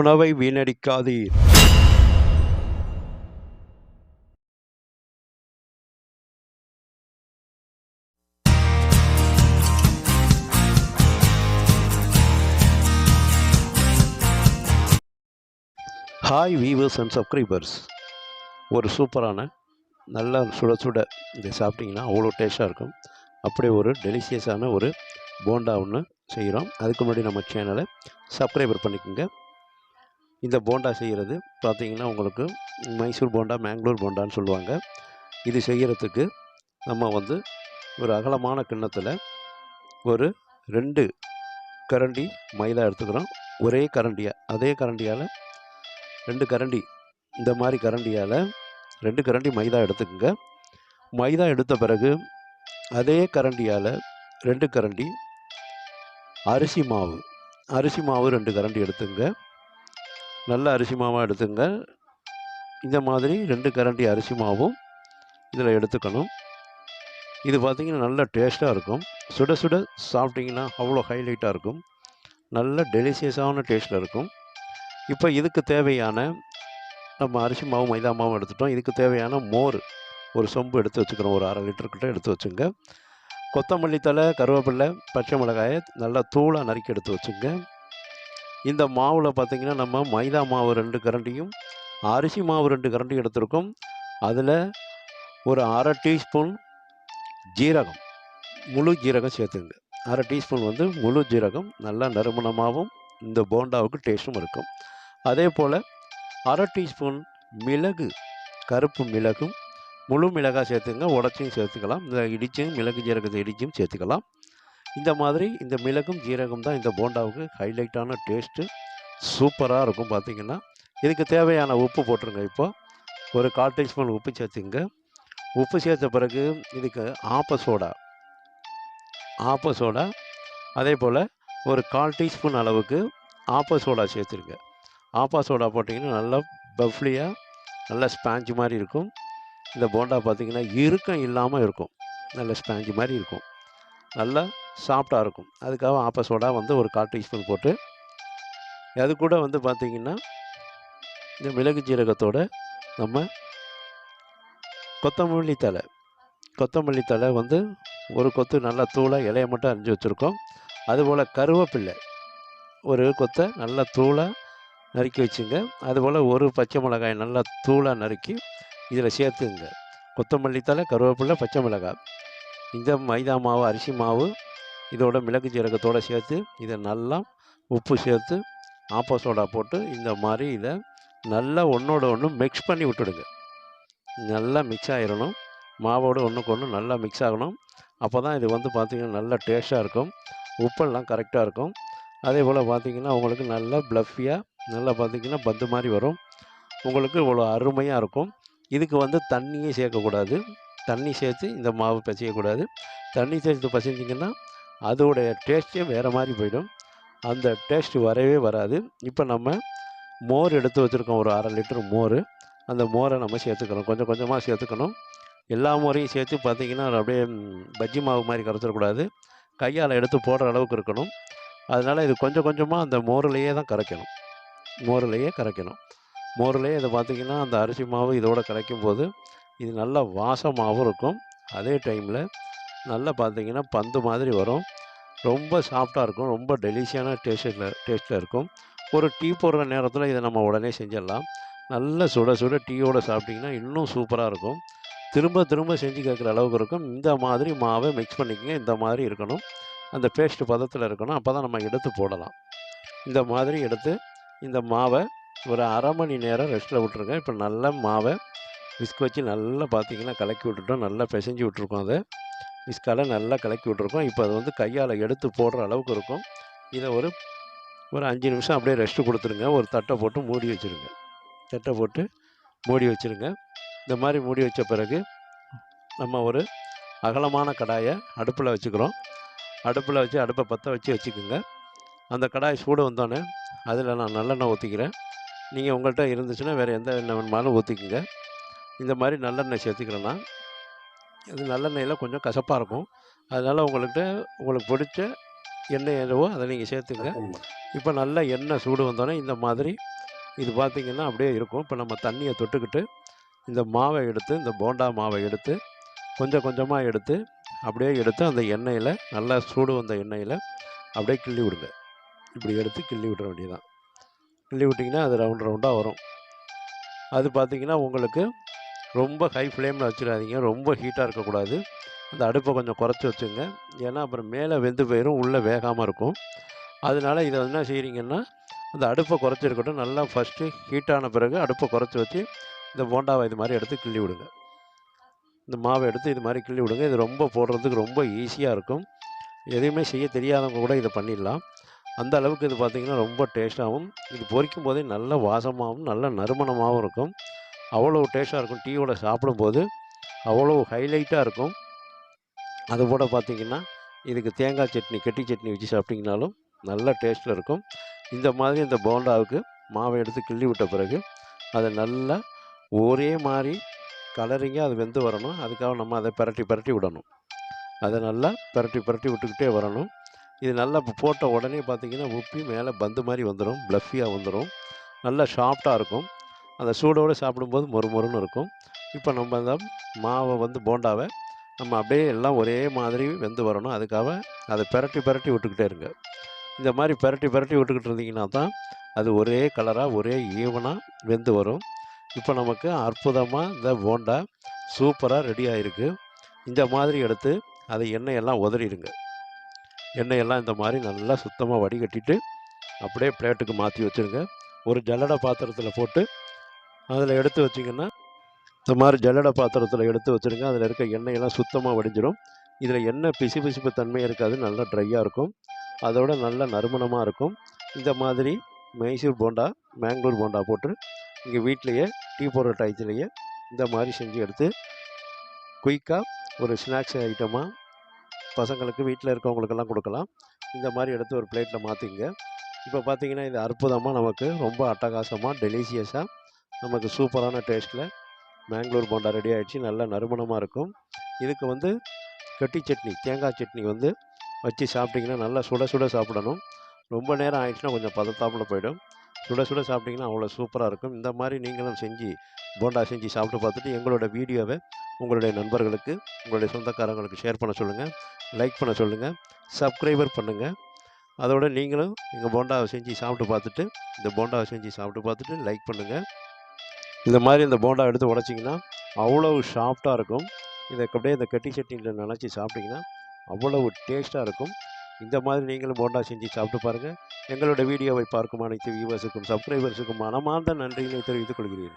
உணவை வீணடிக்காதீர். Hi viewers and subscribers ஒரு சூப்பரான நல்லா சுட சுட இதை சாப்பிட்டிங்கன்னா அவ்வளோ டேஸ்ட்டாக இருக்கும். அப்படி ஒரு டெலிஷியஸான ஒரு போண்டா ஒன்று செய்கிறோம் அதுக்கு முன்னாடி நம்ம சேனலை சப்ஸ்கிரைபர் பண்ணிக்கோங்க. இந்த போண்டா செய்கிறது பார்த்தீங்கன்னா உங்களுக்கு மைசூர் போண்டா மேங்களூர் போண்டான்னு சொல்லுவாங்க. இது செய்கிறதுக்கு நம்ம வந்து ஒரு அகலமான கிண்ணத்தில் ஒரு ரெண்டு கரண்டி மைதா எடுத்துக்கிறோம். ஒரே கரண்டியாக அதே கரண்டியால் ரெண்டு கரண்டி இந்த மாதிரி கரண்டியால் ரெண்டு கரண்டி மைதா எடுத்துக்கோங்க. மைதா எடுத்த பிறகு அதே கரண்டியால் ரெண்டு கரண்டி அரிசி மாவு அரிசி மாவு ரெண்டு கரண்டி எடுத்துங்க நல்ல அரிசி மாவாக எடுத்துங்க. இந்த மாதிரி ரெண்டு கரண்டி அரிசி மாவும் இதில் எடுத்துக்கணும். இது பார்த்திங்கன்னா நல்ல டேஸ்ட்டாக இருக்கும். சுட சுட சாப்பிட்டிங்கன்னா அவ்வளோ ஹைலைட்டாக இருக்கும். நல்ல டெலிஷியஸான டேஸ்ட்டில் இருக்கும். இப்போ இதுக்கு தேவையான நம்ம அரிசி மாவும் மைதா மாவும் எடுத்துட்டோம். இதுக்கு தேவையான மோர் ஒரு சொம்பு எடுத்து வச்சுக்கிறோம். ஒரு அரை லிட்டருக்கிட்ட எடுத்து வச்சுங்க. கொத்தமல்லி தழை கருவேப்பிலை பச்சை மிளகாயை நல்லா தூளாக நறுக்கி எடுத்து வச்சுங்க. இந்த மாவில் பார்த்திங்கன்னா நம்ம மைதா மாவு ரெண்டு கரண்டியும் அரிசி மாவு ரெண்டு கரண்டியும் எடுத்திருக்கோம். அதில் ஒரு அரை டீஸ்பூன் ஜீரகம் முழு ஜீரகம் சேர்த்துங்க. அரை டீஸ்பூன் வந்து முழு ஜீரகம் நல்லா நறுமணமாகவும் இந்த போண்டாவுக்கு டேஸ்ட்டும் இருக்கும். அதே போல் அரை டீஸ்பூன் மிளகு கருப்பு மிளகும் முழு மிளகாய் சேர்த்துங்க உடச்சியும் சேர்த்துக்கலாம். இந்த இடிச்சும் மிளகு ஜீரகத்தை இடிச்சும் சேர்த்துக்கலாம். இந்த மாதிரி இந்த மிளகும் ஜீரகம் தான் இந்த போண்டாவுக்கு ஹைலைட்டான டேஸ்ட்டு சூப்பராக இருக்கும் பார்த்திங்கன்னா இதுக்கு தேவையான உப்பு போட்டுருங்க இப்போ. ஒரு கால் டீஸ்பூன் உப்பு சேர்த்துங்க. உப்பு சேர்த்த பிறகு இதுக்கு ஆப்ப சோடா ஆப்ப சோடா அதே போல் ஒரு கால் டீஸ்பூன் அளவுக்கு ஆப்ப சோடா சேர்த்துருங்க. ஆப்பா சோடா போட்டிங்கன்னா நல்லா பஃப்லியாக நல்லா ஸ்பாஞ்சு மாதிரி இருக்கும். இந்த போண்டா பார்த்திங்கன்னா இறுக்கம் இல்லாமல் இருக்கும். நல்ல ஸ்பாஞ்சு மாதிரி இருக்கும். நல்லா சாஃப்டாக இருக்கும். அதுக்காக ஆப்பசோடா வந்து ஒரு கால் டீஸ்பூன் போட்டு அது கூட வந்து பார்த்திங்கன்னா இந்த மிளகு ஜீரகத்தோட நம்ம கொத்தமல்லி தழை. கொத்தமல்லி தழை வந்து ஒரு கொத்து நல்லா தூளாக இலையை மட்டும் அரிஞ்சு வச்சுருக்கோம். அதுபோல் கருவேப்பில்லை ஒரு கொத்தை நல்லா தூளாக நறுக்கி வச்சுங்க. அதுபோல் ஒரு பச்சை மிளகாய் நல்லா தூளாக நறுக்கி இதில் சேர்த்துங்க. கொத்தமல்லி தழை கருவேப்பில்லை பச்சை மிளகாய். இந்த மைதா மாவு அரிசி மாவு இதோட மிளகு ஜீரகத்தோடு சேர்த்து இதை நல்லா உப்பு சேர்த்து ஆப்போ சோடா போட்டு இந்த மாதிரி இதை நல்லா ஒன்றோட ஒன்று மிக்ஸ் பண்ணி விட்டுடுங்க. நல்லா மிக்ஸ் ஆகிடணும் மாவோடு ஒன்றுக்கு ஒன்று நல்லா மிக்ஸ் ஆகணும். அப்போ தான் இது வந்து பார்த்திங்கன்னா நல்லா டேஸ்ட்டாக இருக்கும். உப்பெல்லாம் கரெக்டாக இருக்கும். அதே போல் பார்த்திங்கன்னா உங்களுக்கு நல்லா ப்ளஃபியாக நல்லா பார்த்திங்கன்னா பந்து மாதிரி வரும். உங்களுக்கு இவ்வளோ அருமையாக இருக்கும். இதுக்கு வந்து தண்ணியே சேர்க்கக்கூடாது. தண்ணி சேர்த்து இந்த மாவு பிசையக்கூடாது. தண்ணி சேர்த்து பசைஞ்சிங்கன்னா அதோடைய டேஸ்ட்டே வேறு மாதிரி போயிடும். அந்த டேஸ்ட் வரவே வராது. இப்போ நம்ம மோர் எடுத்து வச்சுருக்கோம். ஒரு அரை லிட்டர் மோர். அந்த மோரை நம்ம சேர்த்துக்கணும். கொஞ்சம் கொஞ்சமாக சேர்த்துக்கணும். எல்லா மோரையும் சேர்த்து பார்த்திங்கன்னா அப்படியே பஜ்ஜி மாவு மாதிரி கரைச்சிடக்கூடாது. கையால் எடுத்து போடுற அளவுக்கு இருக்கணும். அதனால் இது கொஞ்சம் கொஞ்சமாக அந்த மோரிலையே தான் கரைக்கணும். மோரிலையே கரைக்கணும். மோர்லேயே இதை பார்த்திங்கன்னா அந்த அரிசி மாவு இதோட கரைக்கும் போது இது நல்ல வாசமாகவும் இருக்கும். அதே டைமில் நல்லா பார்த்திங்கன்னா பந்து மாதிரி வரும். ரொம்ப சாஃப்டாக இருக்கும். ரொம்ப டெலிஷியான டேஸ்ட்டில் டேஸ்ட்டில் இருக்கும். ஒரு டீ போடுற நேரத்தில் இதை நம்ம உடனே செஞ்சிடலாம். நல்ல சுட சுட டீயோடு சாப்பிட்டிங்கன்னா இன்னும் சூப்பராக இருக்கும். திரும்ப திரும்ப செஞ்சு கேட்குற அளவுக்கு இருக்கும். இந்த மாதிரி மாவை மிக்ஸ் பண்ணிக்கங்க. இந்த மாதிரி இருக்கணும். அந்த பேஸ்ட் பதத்தில் இருக்கணும். அப்போ தான் நம்ம எடுத்து போடலாம். இந்த மாதிரி எடுத்து இந்த மாவை ஒரு அரை மணி நேரம் ரெஸ்ட்டில் விட்ருங்க இப்போ நல்ல மாவை விஸ்க் வச்சு நல்லா பார்த்தீங்கன்னா கலக்கி விட்டுட்டோம். நல்லா பிசைஞ்சு விட்ருக்கோம் அதை. விஸ்கால நல்லா கலக்கி விட்ருக்கோம் இப்போ அது வந்து கையால் எடுத்து போடுற அளவுக்கு இருக்கும். இதை ஒரு ஒரு அஞ்சு நிமிஷம் அப்படியே ரெஸ்ட்டு கொடுத்துருங்க ஒரு தட்டை போட்டு மூடி வச்சுருங்க. தட்டை போட்டு மூடி வச்சுருங்க. இந்த மாதிரி மூடி வச்ச பிறகு நம்ம ஒரு அகலமான கடாயை அடுப்பில் வச்சுக்கிறோம். அடுப்பில் வச்சு அடுப்பை பற்ற வச்சு வச்சுக்கோங்க. அந்த கடாய் சூடு வந்தோடனே அதில் நான் நல்லெண்ணெய் ஊற்றிக்கிறேன் நீங்கள் உங்கள்கிட்ட இருந்துச்சுன்னா வேறு எந்த எண்ணெய் வேணுமாலும் ஊற்றிக்குங்க இந்த மாதிரி நல்லெண்ணெய் சேர்த்துக்கிறேன்னா இது நல்லெண்ணெயில் கொஞ்சம் கசப்பாக இருக்கும். அதனால் உங்கள்கிட்ட உங்களுக்கு பிடிச்ச எண்ணெய் எதுவோ அதை நீங்கள் சேர்த்துங்க. இப்போ நல்லா எண்ணெய் சூடு வந்தோடனே இந்த மாதிரி இது பார்த்திங்கன்னா அப்படியே இருக்கும். இப்போ நம்ம தண்ணியை தொட்டுக்கிட்டு இந்த மாவை எடுத்து இந்த போண்டா மாவை எடுத்து கொஞ்சம் கொஞ்சமாக எடுத்து அப்படியே எடுத்து அந்த எண்ணெயில் நல்லா சூடு வந்த எண்ணெயில் அப்படியே கிள்ளி விடுங்க. இப்படி எடுத்து கிள்ளி விட்ற வேண்டியதான் கிள்ளி விட்டிங்கன்னா அது ரவுண்ட் ரவுண்டாக வரும். அது பார்த்திங்கன்னா உங்களுக்கு ரொம்ப ஹை ஃப்ளேமில் வச்சிடாதீங்க. ரொம்ப ஹீட்டாக இருக்கக்கூடாது. அந்த அடுப்பை கொஞ்சம் குறைச்சி வச்சுங்க. ஏன்னா அப்புறம் மேலே வெந்து போயிடும் உள்ளே வேகாமல் இருக்கும். அதனால இதை என்ன செய்கிறீங்கன்னா அந்த அடுப்பை குறைச்சிருக்கட்டும் நல்லா ஃபஸ்ட்டு ஹீட்டான பிறகு அடுப்பை குறைச்சி வச்சு இந்த போண்டாவை இது மாதிரி எடுத்து கிள்ளி விடுங்க. இந்த மாவை எடுத்து இது மாதிரி கிள்ளி விடுங்க. இது ரொம்ப போடுறதுக்கு ரொம்ப ஈஸியாக இருக்கும். எதுவுமே செய்ய தெரியாதவங்க கூட இதை பண்ணிடலாம். அந்த அளவுக்கு இது பார்த்திங்கன்னா ரொம்ப டேஸ்ட்டாகவும் இது பொரிக்கும் போதே நல்ல வாசமாகவும் நல்ல நறுமணமாகவும் இருக்கும். அவ்வளோ டேஸ்ட்டாக இருக்கும். டீயோட சாப்பிடும்போது அவ்வளோ ஹைலைட்டாக இருக்கும். அது கூட பார்த்திங்கன்னா இதுக்கு தேங்காய் சட்னி கெட்டி சட்னி வச்சு சாப்பிட்டிங்கனாலும் நல்ல டேஸ்ட்டில் இருக்கும். இந்த மாதிரி இந்த போண்டாவுக்கு மாவை எடுத்து கிள்ளி விட்ட பிறகு அதை நல்லா ஒரே மாதிரி கலரிங்காக அது வெந்து வரணும். அதுக்காக நம்ம அதை பிரட்டி பிரட்டி விடணும். அதை நல்லா பிரட்டி பிரட்டி விட்டுக்கிட்டே வரணும். இது நல்லா இப்போ போட்ட உடனே பார்த்திங்கன்னா உப்பி மேலே பந்து மாதிரி வந்துடும் ப்ளஃபியாக வந்துடும் நல்லா சாஃப்டாக இருக்கும். அந்த சூடோடு சாப்பிடும்போது மொறு மொறுன்னு இருக்கும். இப்போ நம்ம அந்த மாவை வந்து போண்டாவை நம்ம அப்படியே எல்லாம் ஒரே மாதிரி வெந்து வரணும். அதுக்காக அதை பிரட்டி பிரட்டி விட்டுக்கிட்டே இருங்க. இந்த மாதிரி பிரட்டி பிரட்டி விட்டுக்கிட்டு இருந்தீங்கன்னா தான் அது ஒரே கலராக ஒரே ஈவனாக வெந்து வரும். இப்போ நமக்கு அற்புதமாக இந்த போண்டா சூப்பராக ரெடி ஆகிருக்கு இந்த மாதிரி எடுத்து அதை எண்ணெயெல்லாம் உதறிடுங்க. எண்ணெயெல்லாம் இந்த மாதிரி நல்லா சுத்தமாக வடிகட்டிட்டு அப்படியே பிளேட்டுக்கு மாற்றி வச்சுருங்க. ஒரு ஜல்லடை பாத்திரத்தில் போட்டு அதில் எடுத்து வச்சிங்கன்னா இந்த மாதிரி ஜல்லடை பாத்திரத்தில் எடுத்து வச்சுருங்க. அதில் இருக்க எண்ணெயெல்லாம் சுத்தமாக வடிஞ்சிடும் இதில் எண்ணெய் பிசு பிசுப்பு தன்மை இருக்காது. நல்லா ட்ரையாக இருக்கும். அதோட நல்ல நறுமணமாக இருக்கும். இந்த மாதிரி மைசூர் போண்டா மேங்களூர் போண்டா போட்டு இங்கே வீட்டிலையே டீ போடுற டயத்துலேயே இந்த மாதிரி செஞ்சு எடுத்து குயிக்காக ஒரு ஸ்நாக்ஸ் ஐட்டமாக பசங்களுக்கு வீட்டில் இருக்கவங்களுக்கெல்லாம் கொடுக்கலாம். இந்த மாதிரி எடுத்து ஒரு பிளேட்டில் மாற்றிங்க இப்போ பார்த்தீங்கன்னா இது அற்புதமாக நமக்கு ரொம்ப அட்டகாசமாக டெலிஷியஸாக நமக்கு சூப்பரான டேஸ்ட்டில் மேங்களூர் போண்டா ரெடி ஆகிடுச்சு நல்ல நறுமணமாக இருக்கும். இதுக்கு வந்து கட்டி சட்னி தேங்காய் சட்னி வந்து வச்சு சாப்பிட்டிங்கன்னா நல்லா சுட சுட சாப்பிடணும். ரொம்ப நேரம் ஆயிடுச்சுன்னா கொஞ்சம் பதத்தாப்பில் போயிடும். சுட சுட சாப்பிட்டிங்கன்னா அவ்வளோ சூப்பராக இருக்கும். இந்த மாதிரி நீங்களும் செஞ்சு போண்டா செஞ்சு சாப்பிட்டு பார்த்துட்டு எங்களோட வீடியோவை உங்களுடைய நண்பர்களுக்கு உங்களுடைய சொந்தக்காரங்களுக்கு ஷேர் பண்ண சொல்லுங்கள் லைக் பண்ண சொல்லுங்கள் சப்ஸ்கிரைபர் பண்ணுங்கள் அதோடு நீங்களும் எங்கள் போண்டாவை செஞ்சு சாப்பிட்டு பார்த்துட்டு இந்த போண்டாவை செஞ்சு சாப்பிட்டு பார்த்துட்டு லைக் பண்ணுங்கள் இந்த மாதிரி இந்த போண்டா எடுத்து உடச்சிங்கன்னா அவ்வளோ சாஃப்டாக இருக்கும். இதை அப்படியே இந்த கட்டி சட்டியில் நினச்சி சாப்பிட்டிங்கன்னா அவ்வளவு டேஸ்ட்டாக இருக்கும். இந்த மாதிரி நீங்களும் போண்டா செஞ்சு சாப்பிட்டு பாருங்கள் எங்களோட வீடியோவை பார்க்கும் அனைத்து வியூவர்ஸுக்கும் சப்ஸ்கிரைபர்ஸுக்கும் மனமார்ந்த நன்றிகளை தெரிவித்துக் கொள்கிறேன்.